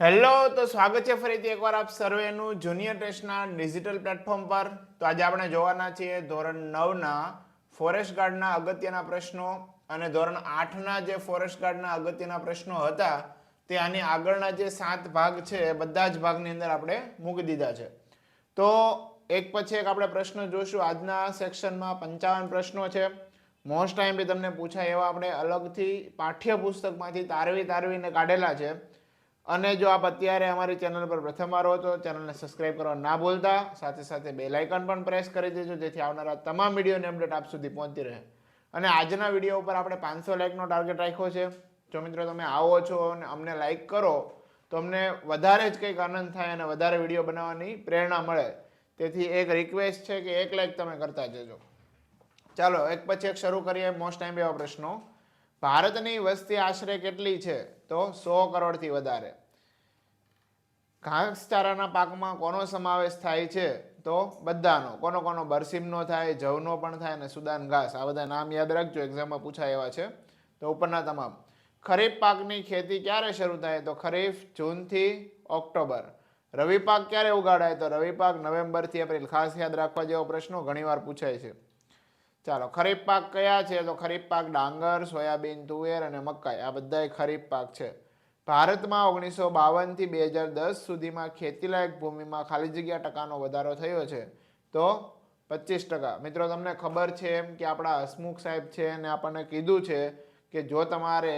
Hello, તો સ્વાગત છે ફરીથી એકવાર આપ સર્વેનું જુનિયર ટેસ્ટના ડિજિટલ પ્લેટફોર્મ પર. તો આજે આપણે જોવાના છીએ ધોરણ નવના ફોરેસ્ટ ગાર્ડના અગત્યના પ્રશ્નો અને ધોરણ આઠના જે ફોરેસ્ટ ગાર્ડના અગત્યના પ્રશ્નો હતા, તે આની આગળના જે સાત ભાગ છે, એ બધા જ ભાગની અંદર આપણે મૂકી દીધા છે. તો એક પછી એક આપણે પ્રશ્નો જોશું. આજના સેક્શનમાં પંચાવન પ્રશ્નો છે. મોસ્ટ ટાઈમ બી તમને પૂછાય એવા આપણે અલગથી પાઠ્યપુસ્તકમાંથી તારવી તારવીને કાઢેલા છે. અને જો આપ અત્યારે અમારી ચેનલ પર પ્રથમવાર હો તો ચેનલને સબસ્ક્રાઇબ કરવા ના ભૂલતા, સાથે સાથે બેલ આઇકન પણ પ્રેસ કરી દેજો, જેથી આવનારા તમામ વિડીયોની અપડેટ આપ સુધી પહોંચતી રહે. અને આજના વીડિયો ઉપર આપણે પાંચસો લાઇકનો ટાર્ગેટ રાખ્યો છે. જો મિત્રો તમે આવો છો અને અમને લાઇક કરો, તો અમને વધારે જ કંઈક આનંદ થાય અને વધારે વીડિયો બનાવવાની પ્રેરણા મળે. તેથી એક રિક્વેસ્ટ છે કે એક લાઇક તમે કરતા જજો. ચાલો, એક પછી એક શરૂ કરીએ મોસ્ટ ટાઈમ એવા પ્રશ્નો. ભારતની વસ્તી આશરે કેટલી છે? તો સો કરોડથી વધારે. ઘાસચારાના પાકમાં કોનો સમાવેશ થાય છે? તો બધાનો. કોનો કોનો બરસીમનો થાય, જવનો પણ થાય અને સુદાન ઘાસ. આ બધા નામ યાદ રાખજો એક્ઝામમાં પૂછાય એવા છે. તો ઉપરના તમામ. ખરીફ પાકની ખેતી ક્યારે શરૂ થાય? તો ખરીફ જૂનથી ઓક્ટોબર. રવિ પાક ક્યારે ઉગાડાય? તો રવિ પાક નવેમ્બરથી એપ્રિલ. ખાસ યાદ રાખવા જેવો પ્રશ્નો ઘણીવાર પૂછાય છે. ચાલો, ખરીફ પાક કયા છે? તો ખરીફ પાક ડાંગર, સોયાબીન, તુવેર અને મકાઈ, આ બધાય ખરીફ પાક છે. ભારતમાં ઓગણીસો બાવનથી બે હજાર દસ સુધીમાં ખેતીલાયક ભૂમિમાં ખાલી જગ્યા ટકાનો વધારો થયો છે. તો પચીસ ટકા. મિત્રો, તમને ખબર છે એમ કે આપણા હસમુખ સાહેબ છે અને આપણને કીધું છે કે જો તમારે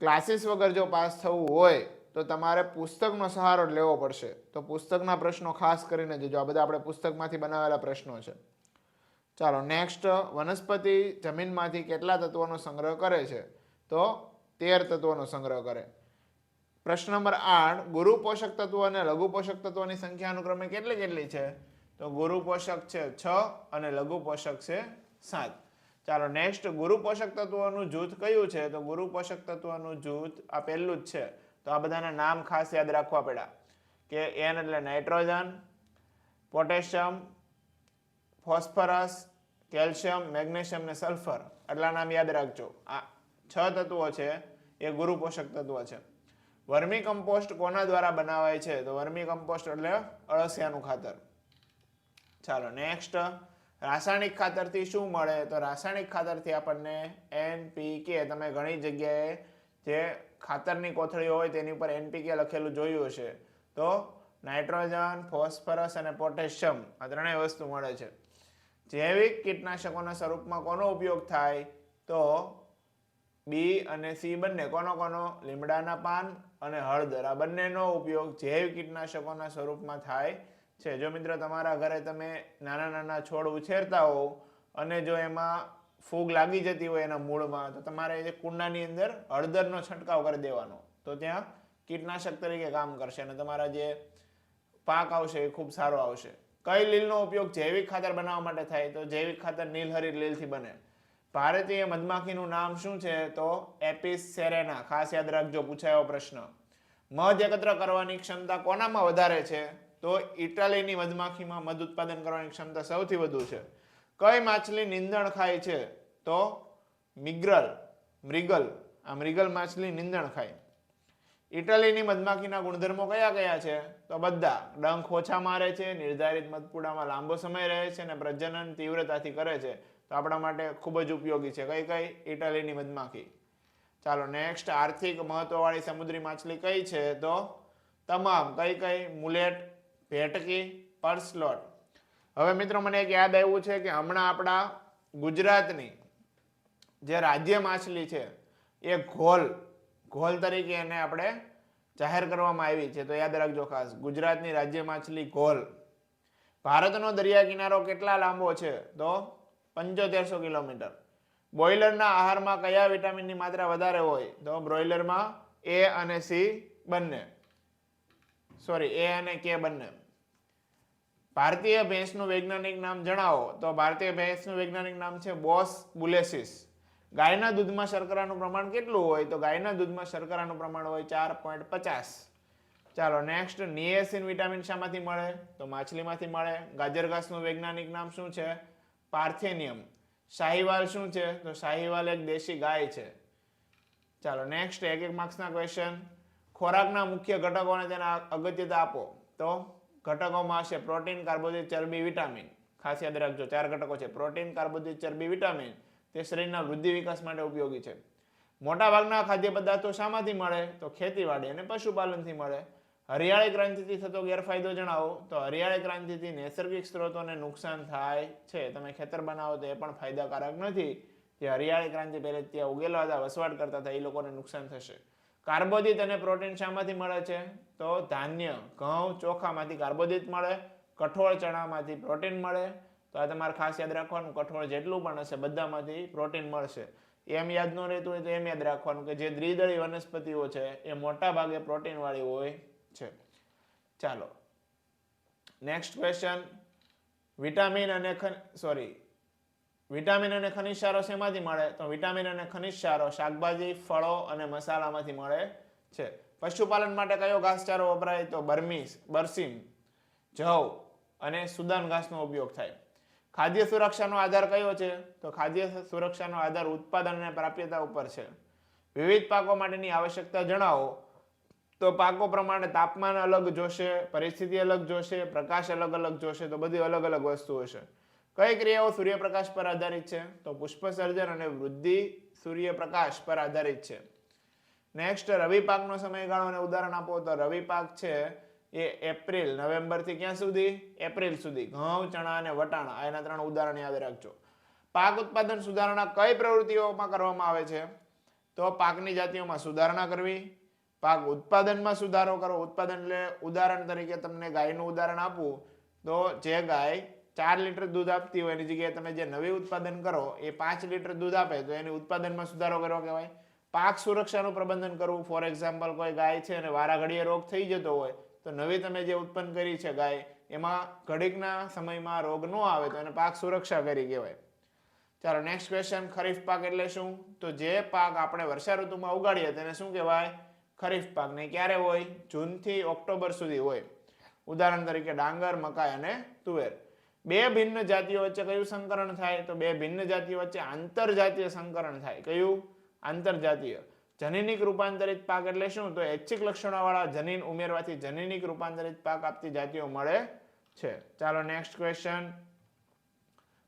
ક્લાસીસ વગર જો પાસ થવું હોય, તો તમારે પુસ્તકનો સહારો લેવો પડશે. તો પુસ્તકના પ્રશ્નો ખાસ કરીને જોજો. આ બધા આપણે પુસ્તકમાંથી બનાવેલા પ્રશ્નો છે. ચાલો નેક્સ્ટ વનસ્પતિ જમીનમાંથી કેટલા તત્વોનો સંગ્રહ કરે છે? તો તેર તત્વોનો સંગ્રહ કરે. પ્રશ્ન નંબર આઠ, ગુરુ પોષક તત્વો અને લઘુ પોષક તત્વોની સંખ્યા અનુક્રમે કેટલી કેટલી છે? તો ગુરુ પોષક છે છ અને લઘુ પોષક છે સાત. ચાલો નેક્સ્ટ ગુરુ પોષક તત્વોનું જૂથ કયું છે? તો ગુરુ પોષક તત્વોનું જૂથ આ પહેલું જ છે. તો આ બધાના નામ ખાસ યાદ રાખવા પડ્યા. કે એન એટલે nitrogen, potassium phosphorus, calcium, magnesium ને સલ્ફર. આટલા નામ યાદ રાખજો. આ છ તત્વો છે, એ ગુરુ પોષક તત્વો છે. વર્મી કમ્પોસ્ટ કોના દ્વારા બનાવાય છે? તો વર્મી કમ્પોસ્ટ એટલે અળસિયાનું ખાતર. ચાલો, નેક્સ્ટ. રાસાયણિક ખાતરથી શું મળે? તો રાસાયણિક ખાતરથી આપણને એનપીકે, તમે ઘણી જગ્યાએ જે ખાતરની કોથળીઓ હોય તેની ઉપર એનપીકે લખેલું જોયું હશે. તો નાઇટ્રોજન, ફોસ્ફરસ અને પોટેશિયમ આ ત્રણેય વસ્તુ મળે છે. જૈવિક કીટનાશકોના સ્વરૂપમાં કોનો ઉપયોગ થાય? તો બી અને સી બંને કોનો કોનો? લીમડાના પાન અને હળદર. આ બંનેનો ઉપયોગ જૈવ કીટનાશકોના સ્વરૂપમાં થાય છે. જો મિત્રો તમારા ઘરે તમે નાના નાના છોડ ઉછેરતા હોવ અને જો એમાં ફૂગ લાગી જતી હોય એના મૂળમાં, તો તમારે એ કુંડાની અંદર હળદરનો છંટકાવ કરી દેવાનો. તો ત્યાં કીટનાશક તરીકે કામ કરશે અને તમારા જે પાક આવશે એ ખૂબ સારો આવશે. કઈ લીલનો ઉપયોગ જૈવિક ખાતર બનાવવા માટે થાય? તો જૈવિક ખાતર નીલહરિત લીલથી બને. ભારતીય મધમાખીનું નામ શું છે? તો એપિસ સેરેના. ખાસ યાદ રાખજો, પૂછાયો પ્રશ્ન. મધ એકત્ર કરવાની ક્ષમતા કોનામાં વધારે છે? તો ઇટાલીની મધમાખીમાં મધ ઉત્પાદન કરવાની ક્ષમતા સૌથી વધુ છે. કઈ માછલી નીંદણ ખાય છે? તો મિગ્રલ, મૃગલ. આ મૃગલ માછલી નીંદણ ખાય. ઇટાલીની મધમાખીના ગુણધર્મો કયા કયા છે? તો બધા. ડંખ ઓછા મારે છે, નિર્ધારિત મધપુડામાં લાંબો સમય રહે છે અને પ્રજનન તીવ્રતાથી કરે છે. તો આપણા માટે ખૂબ જ ઉપયોગી છે. કઈ કઈ? ઇટાલીની મધમાખી. ચાલો નેક્સ્ટ આર્થિક મહત્વવાળી સમુદ્રી માછલી કઈ છે? તો તમામ. કઈ કઈ? મુલેટ, ભેટકી પર્સલોટ હવે મિત્રો, મને એક યાદ આવ્યું છે કે હમણાં આપણા ગુજરાતની જે રાજ્ય માછલી છે, એ ઘોલ ઘોલ તરીકે એને આપણે જાહેર કરવામાં આવી છે. તો યાદ રાખજો ખાસ, ગુજરાતની રાજ્ય માછલી ઘોલ ભારતનો દરિયા કિનારો કેટલા લાંબો છે? તો પંચોતેરસો કિલોમીટર. બોઇલરના આહારમાં કયા વિટામિનની માત્રા વધારે હોય? તો બ્રોઇલરમાં એ અને સી બંને. સોરી, એ અને કે બંને. ભારતીય ભેંસનું વૈજ્ઞાનિક નામ જણાવો. તો ભારતીય ભેંસનું વૈજ્ઞાનિક નામ છે બોસ બુલેસિસ. ગાયના દૂધમાં શર્કરાનું પ્રમાણ કેટલું હોય તો ગાયના દૂધમાં શર્કરાનું પ્રમાણ હોય ચાર પોઈન્ટ પચાસ. ચાલો નેક્સ્ટ નિએસિન વિટામિન શામાંથી મળે? તો માછલીમાંથી મળે. ગાજર ઘાસનું વૈજ્ઞાનિક નામ શું છે? પાર્થેનિયમ. શાહીવાલ શું છે? તો શાહીવાલ એક દેશી ગાય છે. ચાલો નેક્સ્ટ એક એક માર્ક્સના ક્વેશ્ચન ખોરાકના મુખ્ય ઘટકોને તેના અગત્યતા આપો. તો ઘટકોમાં હશે પ્રોટીન, કાર્બોદિત, ચરબી, વિટામિન. ખાસ યાદ રાખજો, ચાર ઘટકો છે. પ્રોટીન, કાર્બોદિત, ચરબી, વિટામિન. તે શરીરના વૃદ્ધિ વિકાસ માટે ઉપયોગી છે. મોટાભાગના ખાદ્ય પદાર્થો શામાંથી મળે તો ખેતીવાડી અને પશુપાલનથી મળે. હરિયાળી ક્રાંતિથી થતો ગેરફાયદો જણાવો તો હરિયાળી ક્રાંતિથી નૈસર્ગિક સ્ત્રોતોને નુકસાન થાય છે. તમે ખેતર બનાવો તો એ પણ ફાયદાકારક નથી. જે હરિયાળી ક્રાંતિ પહેલે ત્યાં ઉગેલા હતા, વસવાટ કરતા હતા, એ લોકોને નુકસાન થશે. કાર્બોદિત અને પ્રોટીન શામાંથી મળે છે તો ધાન્ય ઘઉં ચોખામાંથી કાર્બોદિત મળે, કઠોળ ચણામાંથી પ્રોટીન મળે તો આ તમારે ખાસ યાદ રાખવાનું કઠોળ જેટલું પણ હશે, બધામાંથી પ્રોટીન મળશે. એમ યાદ ન રહેતું હોય તો એમ યાદ રાખવાનું કે જે દ્વિદળી વનસ્પતિઓ છે, એ મોટા ભાગે પ્રોટીનવાળી હોય છે. ચાલો. નેક્સ્ટ ક્વેશ્ચન વિટામિન અને સોરી વિટામિન અને ખનિજ સારો શેમાંથી મળે? તો વિટામિન અને ખનિજ સારો શાકભાજી, ફળો અને મસાલામાંથી મળે છે. પશુપાલન માટે કયો ઘાસચારો વપરાય? તો બર્મીસ, બરસીમ, જવ અને સુદાન ઘાસનો ઉપયોગ થાય. ખાદ્ય સુરક્ષાનો આધાર કયો છે? તો ખાદ્ય સુરક્ષાનો આધાર ઉત્પાદન અને પ્રાપ્યતા ઉપર છે. વિવિધ પાકો માટેની આવશ્યકતા જણાવો. તો પાકો પ્રમાણે તાપમાન અલગ જોશે, પરિસ્થિતિ અલગ જોશે, પ્રકાશ અલગ અલગ જોશે, તો બધી અલગ અલગ વસ્તુઓ છે. કઈ ક્રિયાઓ સૂર્યપ્રકાશ પર આધારિત છે? તો પુષ્પસર્જન અને વૃદ્ધિ સૂર્યપ્રકાશ પર આધારિત છે. નેક્સ્ટ, રવિ પાકનો સમયગાળો અને ઉદાહરણ આપો. તો રવિ પાક છે એ એપ્રિલ, નવેમ્બરથી ક્યાં સુધી? એપ્રિલ સુધી. ઘઉં, ચણા અને વટાણા. એના ત્રણ ઉદાહરણ યાદ રાખજો. પાક ઉત્પાદન સુધારણા કઈ પ્રવૃત્તિઓમાં કરવામાં આવે છે? તો પાકની જાતિઓમાં સુધારણા કરવી, પાક ઉત્પાદનમાં સુધારો કરો ઉત્પાદન એટલે ઉદાહરણ તરીકે તમને ગાયનું ઉદાહરણ આપું, તો જે ગાય ચાર લીટર દૂધ આપતી હોય, એની જગ્યાએ તમે જે નવી ઉત્પાદન કરો, એ પાંચ લીટર દૂધ આપે, તો એની ઉત્પાદનમાં સુધારો કરવો કહેવાય. પાક સુરક્ષાનું પ્રબંધન કરવું. ફોર એક્ઝામ્પલ, કોઈ ગાય છે અને વારાઘડીએ રોગ થઈ જતો હોય તો નવી તમે જે ઉત્પન્ન કરી છે ગાય, એમાં ઘડીકના સમયમાં રોગ ન આવે તો એને પાક સુરક્ષા કરી કહેવાય. ચાલો નેક્સ્ટ ક્વેશ્ચન ખરીફ પાક એટલે શું? તો જે પાક આપણે વર્ષા ઋતુમાં ઉગાડીએ તેને શું કહેવાય? ખરીફ પાક. ને ક્યારે હોય? જૂનથી ઓક્ટોબર સુધી હોય. ઉદાહરણ તરીકે ડાંગર, મકાઈ અને તુવેર. બે ભિન્ન જાતિઓ વચ્ચે કયું સંકરણ થાય? તો બે ભિન્ન જાતિઓ વચ્ચે આંતરજાતીય સંકરણ થાય. કયું? આંતરજાતીય. જનીનિક રૂપાંતરિત પાક એટલે શું? તો ઐચ્છિક લક્ષણોવાળા જનીન ઉમેરવાથી જનીનિક રૂપાંતરિત પાક આપતી જાતિઓ મળે છે. ચાલો નેક્સ્ટ ક્વેશ્ચન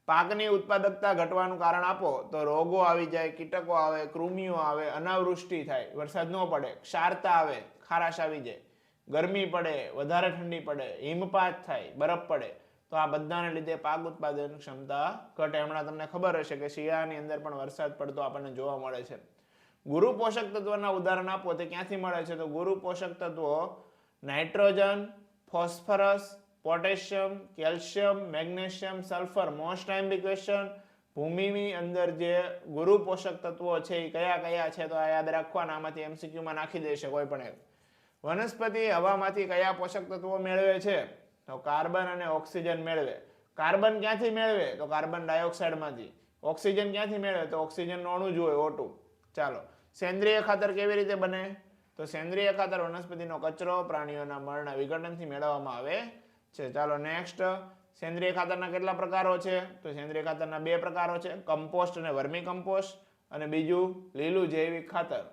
પાકની ઉત્પાદકતા ઘટવાનું કારણ આપો. તો રોગો આવી જાય, કીટકો આવે, કૃમિઓ આવે, અનાવૃષ્ટિ થાય, વરસાદ ન પડે, ક્ષારતા આવે, ખારાશ આવી જાય, ગરમી પડે, વધારે ઠંડી પડે, હિમપાત થાય, બરફ પડે, તો આ બધાને લીધે પાક ઉત્પાદન ક્ષમતા ઘટે. હમણાં તમને ખબર હશે કે શિયાળાની અંદર પણ વરસાદ પડતો આપણને જોવા મળે છે. ગુરુ પોષક તત્વના ઉદાહરણ આપો, તે ક્યાંથી મળે છે? તો ગુરુ પોષક તત્વો nitrogen, phosphorus, potassium, calcium, magnesium, sulphur. Most time B question ભૂમિની અંદર જે ગુરુ પોષક તત્વો છે એ કયા કયા છે તો આ યાદ રાખવાના, આમાંથી એમસીક્યુમાં નાખી દેશે કોઈ પણ એક. વનસ્પતિ હવામાંથી કયા પોષક તત્વો મેળવે છે? તો કાર્બન અને ઓક્સિજન મેળવે. કાર્બન ક્યાંથી મેળવે? તો કાર્બન ડાયોક્સાઇડમાંથી. ઓક્સિજન ક્યાંથી મેળવે? તો ઓક્સિજનનું અણુ જ હોય ઓટું ચાલો. સેન્દ્રિય ખાતર કેવી રીતે બને? તો સેન્દ્રિય ખાતર વનસ્પતિનો કચરો, પ્રાણીઓના મળના વિઘટનથી મેળવવામાં આવે છે. ચાલો નેક્સ્ટ સેન્દ્રિય ખાતરના કેટલા પ્રકારો છે? તો સેન્દ્રિય ખાતરના બે પ્રકારો છે. કમ્પોસ્ટ અને વર્મી કમ્પોસ્ટ અને બીજું લીલું જૈવિક ખાતર.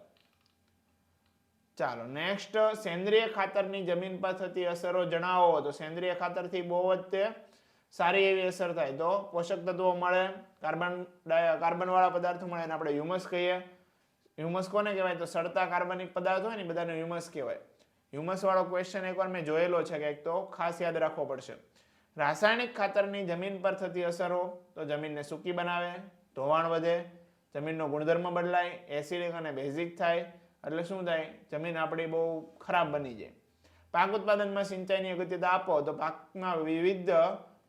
ચાલો નેક્સ્ટ સેન્દ્રિય ખાતરની જમીન પર થતી અસરો જણાવો. તો સેન્દ્રિય ખાતરથી બહુ જ તે સારી એવી અસર થાય. તો પોષક તત્વો મળે, કાર્બન કાર્બન વાળા પદાર્થો મળે, એને આપણે હ્યુમસ કહીએ. હ્યુમસ કોને કહેવાય? તો સડતા કાર્બનિક પદાર્થ હોય ને બધાને હ્યુમસ કહેવાય. હ્યુમસવાળો ક્વેશ્ચન એકવાર મેં જોયેલો છે કે એક તો ખાસ યાદ રાખવો પડશે. રાસાયણિક ખાતરની જમીન પર થતી અસરો, તો જમીનને સૂકી બનાવે, ધોવાણ વધે, જમીનનો ગુણધર્મ બદલાય એસિડિક અને બેઝિક થાય, એટલે શું થાય? જમીન આપણી બહુ ખરાબ બની જાય. પાક ઉત્પાદનમાં સિંચાઈની અગત્યતા આપો, તો પાકમાં વિવિધ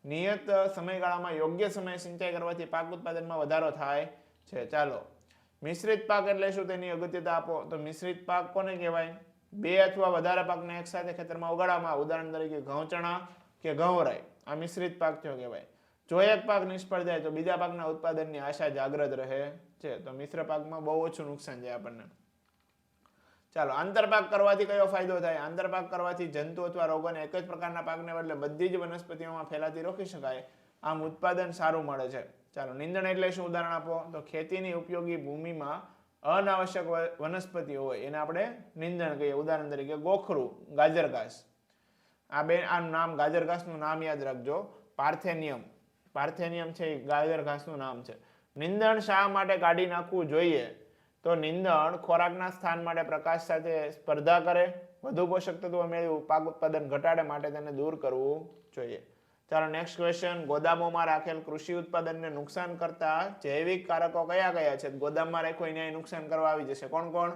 નિયત સમયગાળામાં યોગ્ય સમયે સિંચાઈ કરવાથી પાક ઉત્પાદનમાં વધારો થાય છે. ચાલો મિશ્રિત પાક એટલે શું? તેની અગત્યતા આપો. તો મિશ્રિત પાક કોને કહેવાય? બે અથવા વધારે પાકને એકસાથે ખેતરમાં ઉગાડવામાં. ઉદાહરણ તરીકે ઘઉં, ચણા કે ઘઉં રાઈ. આ મિશ્રિત પાક થયો કહેવાય. જો એક પાક નિષ્ફળ જાય તો બીજા પાકના ઉત્પાદનની આશા જાગ્રત રહે છે. તો મિશ્ર પાકમાં બહુ ઓછું નુકસાન જાય આપણને. ચાલો આંતરપાક કરવાથી કયો ફાયદો થાય? આંતરપાક કરવાથી જંતુ અથવા રોગોને એક જ પ્રકારના પાકને બદલે બધી જ વનસ્પતિઓમાં ફેલાતી રોકી શકાય. આમ ઉત્પાદન સારું મળે છે. ચાલો, નિંદણ એટલે શું? ઉદાહરણ આપો. તો ખેતીની ઉપયોગી ભૂમિમાં અનાવશ્યક વનસ્પતિઓ વનસ્પતિ હોય, એને આપણે નિંદણ કહીએ. ઉદાહરણ તરીકે ગોખરું ગાજર ઘાસ આ બે, આનું નામ ગાજર ઘાસનું નામ યાદ રાખજો. પાર્થેનિયમ. પાર્થેનિયમ છે એ ગાજર ઘાસનું નામ છે. નિંદણ શા માટે કાઢી નાખવું જોઈએ? તો નિંદણ ખોરાકના સ્થાન માટે પ્રકાશ સાથે સ્પર્ધા કરે, વધુ પોષક તત્વો મેળવ્યું પાક ઉત્પાદન ઘટાડે માટે તેને દૂર કરવું જોઈએ. ચાલો નેક્સ્ટ ક્વેશ્ચન ગોદામોમાં રાખેલ કૃષિ ઉત્પાદનને નુકસાન કરતા જૈવિક કારકો કયા કયા છે? ગોદામમાં રાખો, એને નુકસાન કરવા આવી જશે. કોણ કોણ?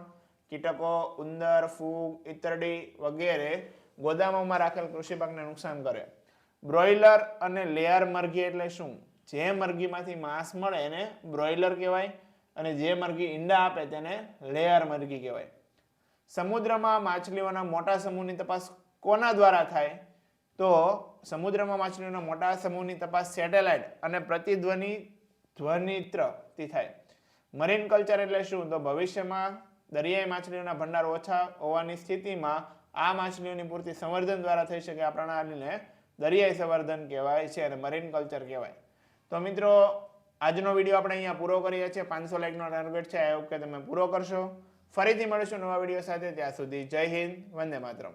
કીટકો, ઉંદર, ફૂગ, ઈતરડી વગેરે ગોદામોમાં રાખેલ કૃષિ પાકને નુકસાન કરે. બ્રોઇલર અને લેયર મરઘી એટલે શું? જે મરઘીમાંથી માંસ મળે એને બ્રોઇલર કહેવાય અને જે મરઘી ઈંડા આપે તેને લેયર મરઘી કહેવાય. સમુદ્રમાં માછલીઓના મોટા સમૂહની તપાસ કોના દ્વારા થાય? તો સમુદ્રમાં માછલીઓના મોટા સમૂહની તપાસ સેટેલાઇટ અને પ્રતિધ્વનિ ધ્વનિત્રથી થાય. મરીન કલ્ચર એટલે શું? તો ભવિષ્યમાં દરિયાઈ માછલીઓના ભંડાર ઓછા હોવાની સ્થિતિમાં આ માછલીઓની પૂરતી સંવર્ધન દ્વારા થઈ શકે. આ પ્રણાલીને દરિયાઈ સંવર્ધન કહેવાય છે અને મરીન કલ્ચર કહેવાય. તો મિત્રો, આજનો વીડિયો આપણે અહીંયા પૂરો કરીએ છીએ. પાંચસો લાઈકનો ટાર્ગેટ છે. આ વખતે તમે પૂરો કરશો. ફરીથી મળીશું નવા વીડિયો સાથે. ત્યાં સુધી જય હિન્દ. વંદે માતરમ.